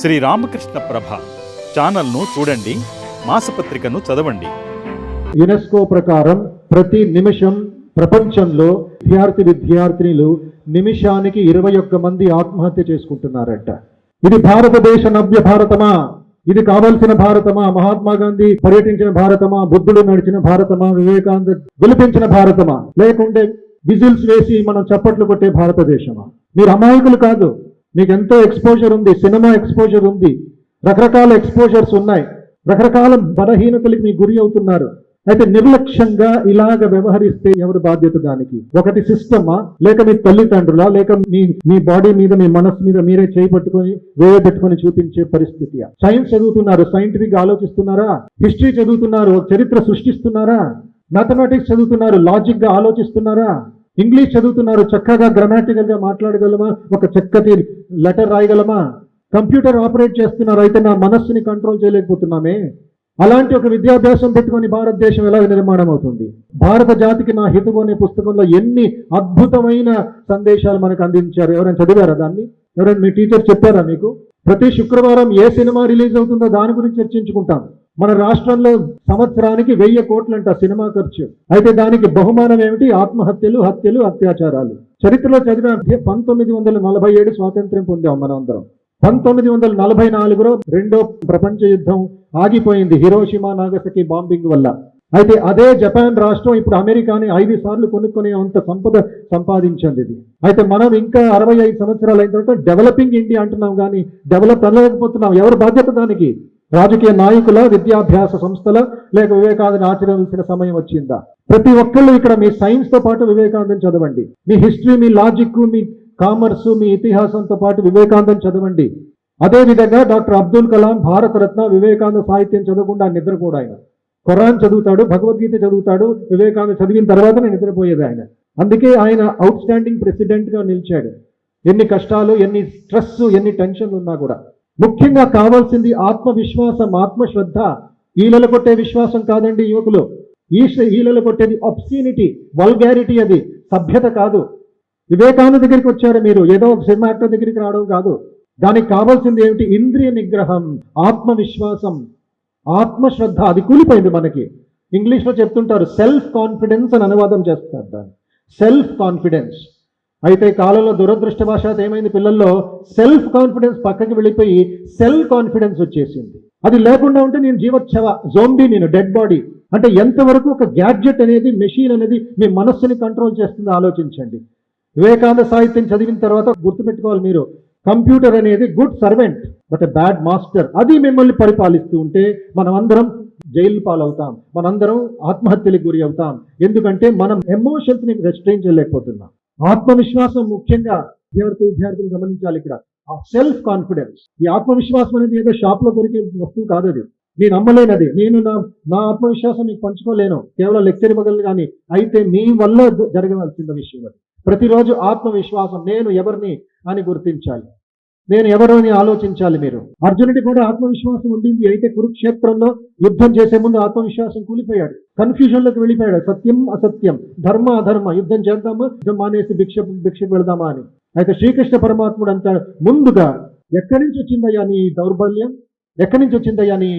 శ్రీ రామకృష్ణ ప్రభ ఛానల్ను చూడండి మాసపత్రికను చదవండి. యునెస్కో ప్రకారం ప్రతి నిమిషం ప్రపంచంలో విద్యార్థి విద్యార్థినిలు నిమిషానికి ఇరవై ఒక్క మంది ఆత్మహత్య చేసుకుంటున్నారట. ఇది భారతదేశ నవ్య భారతమా? ఇది కావలసిన భారతమా? మహాత్మా గాంధీ పర్యటించిన భారతమా? బుద్ధుడు నడిచిన భారతమా? వివేకానంద గెలిపించిన భారతమా? లేకుంటే విజిల్స్ వేసి మనం చప్పట్లు కొట్టే భారతదేశమా? మీరు అమాయకులు కాదు. మీకు ఎంతో ఎక్స్పోజర్ ఉంది సినిమా ఎక్స్పోజర్ ఉంది. రకరకాల ఎక్స్పోజర్స్ ఉన్నాయి. రకరకాల బలహీనతలకు మీ గురి అవుతున్నారు. అయితే నిర్లక్ష్యంగా ఇలాగ వ్యవహరిస్తే ఎవరు బాధ్యత దానికి? ఒకటి సిస్టమా లేక మీ తల్లిదండ్రులా? లేక మీ మీ బాడీ మీద మీ మనస్సు మీద మీరే చేయి పట్టుకొని వేయ పెట్టుకొని చూపించే పరిస్థితి సైన్స్ చదువుతున్నారు. సైంటిఫిక్ ఆలోచిస్తున్నారా? హిస్టరీ చదువుతున్నారు. చరిత్ర సృష్టిస్తున్నారా? మ్యాథమెటిక్స్ చదువుతున్నారు. లాజిక్గా ఆలోచిస్తున్నారా? ఇంగ్లీష్ చదువుతున్నారు చక్కగా గ్రమాటికల్గా మాట్లాడగలమా? ఒక చక్కటి లెటర్ రాయగలమా? కంప్యూటర్ ఆపరేట్ చేస్తున్నారు అయితే నా మనస్సుని కంట్రోల్ చేయలేకపోతున్నామే. అలాంటి ఒక విద్యాభ్యాసం పెట్టుకొని భారతదేశం ఎలా నిర్మాణం అవుతుంది భారత జాతికి నా హితవు అనే పుస్తకంలో ఎన్ని అద్భుతమైన సందేశాలు మనకు అందించారు? ఎవరైనా చదివారా దాన్ని? ఎవరైనా మీ టీచర్ చెప్పారా మీకు? ప్రతి శుక్రవారం ఏ సినిమా రిలీజ్ అవుతుందో దాని గురించి చర్చించుకుంటాం. మన రాష్ట్రంలో సంవత్సరానికి వెయ్యి కోట్లంట సినిమా ఖర్చు. అయితే దానికి బహుమానం ఏమిటి? ఆత్మహత్యలు హత్యలు అత్యాచారాలు. చరిత్రలో చదివిన పంతొమ్మిది వందల నలభై ఏడు స్వాతంత్ర్యం పొందాం మనమందరం. అందరం పంతొమ్మిది వందల నలభై నాలుగులో రెండో ప్రపంచ యుద్ధం ఆగిపోయింది హిరోషిమా నాగసకి బాంబింగ్ వల్ల. అయితే అదే జపాన్ రాష్ట్రం ఇప్పుడు అమెరికాని ఐదు సార్లు కొనుక్కునే అంత సంపద సంపాదించింది ఇది. అయితే మనం ఇంకా అరవై ఐదు సంవత్సరాలు అయిన తర్వాత డెవలపింగ్ ఇండియా అంటున్నాం కానీ డెవలప్ అనలేకపోతున్నాం. ఎవరు బాధ్యత దానికి? రాజకీయ నాయకుల విద్యాభ్యాస సంస్థల లేక వివేకానందని ఆచరించిన సమయం వచ్చిందా? ప్రతి ఒక్కళ్ళు ఇక్కడ మీ సైన్స్తో పాటు వివేకానందని చదవండి. మీ హిస్టరీ మీ లాజిక్ మీ కామర్స్ మీ ఇతిహాసంతో పాటు వివేకానందని చదవండి. అదేవిధంగా డాక్టర్ అబ్దుల్ కలాం భారతరత్న వివేకానంద సాహిత్యం చదవకుండా నిద్ర కూడా ఆయన. ఖురాన్ చదువుతాడు భగవద్గీత చదువుతాడు వివేకానంద చదివిన తర్వాత నేను నిద్రపోయేది ఆయన. అందుకే ఆయన అవుట్ స్టాండింగ్ ప్రెసిడెంట్గా నిలిచాడు. ఎన్ని కష్టాలు ఎన్ని స్ట్రెస్ ఎన్ని టెన్షన్లు ఉన్నా కూడా. ముఖ్యంగా కావాల్సింది ఆత్మవిశ్వాసం ఆత్మశ్రద్ధ. ఈలలు కొట్టే విశ్వాసం కాదండి యువకులు. ఈ ఈలలు కొట్టేది అప్సీనిటీ వల్గారిటీ అది. సభ్యత కాదు. వివేకానంద దగ్గరికి వచ్చారు మీరు. ఏదో ఒక సినిమా యాక్టర్ దగ్గరికి రావడం కాదు. దానికి కావాల్సింది ఏమిటి? ఇంద్రియ నిగ్రహం ఆత్మవిశ్వాసం ఆత్మశ్రద్ధ. అది కూలిపోయింది మనకి. ఇంగ్లీష్లో చెప్తుంటారు సెల్ఫ్ కాన్ఫిడెన్స్ అని అనువాదం చేస్తారు దాన్ని. సెల్ఫ్ కాన్ఫిడెన్స్ అయితే కాలంలో కాలంలో దురదృష్టవశాత్ ఏమైంది పిల్లల్లో? సెల్ఫ్ కాన్ఫిడెన్స్ పక్కకి వెళ్ళిపోయి సెల్ కాన్ఫిడెన్స్ వచ్చేసింది. అది లేకుండా ఉంటే నేను జీవోత్సవ జోంబీ నేను డెడ్ బాడీ అంటే ఎంతవరకు ఒక గ్యాడ్జెట్ అనేది మెషిన్ అనేది మీ మనస్సుని కంట్రోల్ చేస్తుందో ఆలోచించండి. వివేకానంద సాహిత్యం చదివిన తర్వాత గుర్తుపెట్టుకోవాలి మీరు. కంప్యూటర్ అనేది good servant but bad master అది మిమ్మల్ని పరిపాలిస్తూ ఉంటే మనం అందరం జైలు పాలవుతాం. మనందరం ఆత్మహత్యలకు గురి అవుతాం. ఎందుకంటే మనం ఎమోషన్స్ని రెస్ట్రెయిన్ చేయలేకపోతున్నాం. ఆత్మవిశ్వాసం ముఖ్యంగా విద్యార్థి విద్యార్థులు గమనించాలి ఇక్కడ. ఆ సెల్ఫ్ కాన్ఫిడెన్స్ ఈ ఆత్మవిశ్వాసం అనేది ఏదో షాప్లో దొరికే వస్తువు కాదు అది. నేను నమ్మలేనది నేను నా నా ఆత్మవిశ్వాసం మీకు పంచుకోలేను. కేవలం లెక్చర్ ఇవ్వగలను కానీ అయితే మీ వల్ల జరగవలసిన విషయం అది. ప్రతిరోజు ఆత్మవిశ్వాసం. నేను ఎవరిని అని గుర్తించాలి? నేను ఎవరు అని ఆలోచించాలి మీరు? అర్జునుడి కూడా ఆత్మవిశ్వాసం ఉండింది. అయితే కురుక్షేత్రంలో యుద్ధం చేసే ముందు ఆత్మవిశ్వాసం కూలిపోయాడు. కన్ఫ్యూజన్లోకి వెళ్ళిపోయాడు. సత్యం అసత్యం. ధర్మ అధర్మ. యుద్ధం చేద్దామా? యుద్ధం మానేసి భిక్ష భిక్ష వెళదామా అని. అయితే శ్రీకృష్ణ పరమాత్ముడు అంటాడు ముందుగా ఎక్కడి నుంచి వచ్చిందయ్యా నీ దౌర్బల్యం? ఎక్కడి నుంచి వచ్చిందయ్యా నీ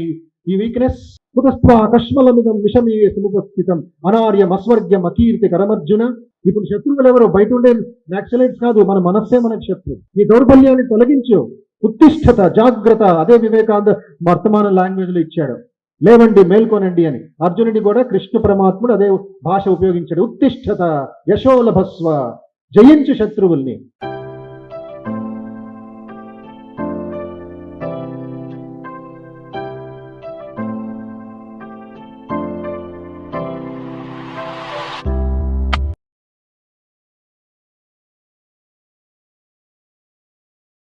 ఈ వీక్నెస్ కుతస్వ కష్మలమిదం విషమే సముపస్థితం? అనార్యం అస్వర్గ్యం అకీర్తి కరమర్జున? ఇప్పుడు శత్రువులు ఎవరు? బయట ఉండే నాక్సలైట్స్ కాదు మన మనస్సే మనకు శత్రు ఈ దౌర్బల్యాన్ని తొలగించు. ఉత్తిష్టత జాగ్రత్త. అదే వివేకానంద వర్తమాన లాంగ్వేజ్లో ఇచ్చాడు. లేవండి మేల్కొనండి అని. అర్జునుడి కూడా కృష్ణ పరమాత్ముడు అదే భాష ఉపయోగించాడు. ఉత్తిష్టత యశోలభస్వ జయించు శత్రువుల్ని.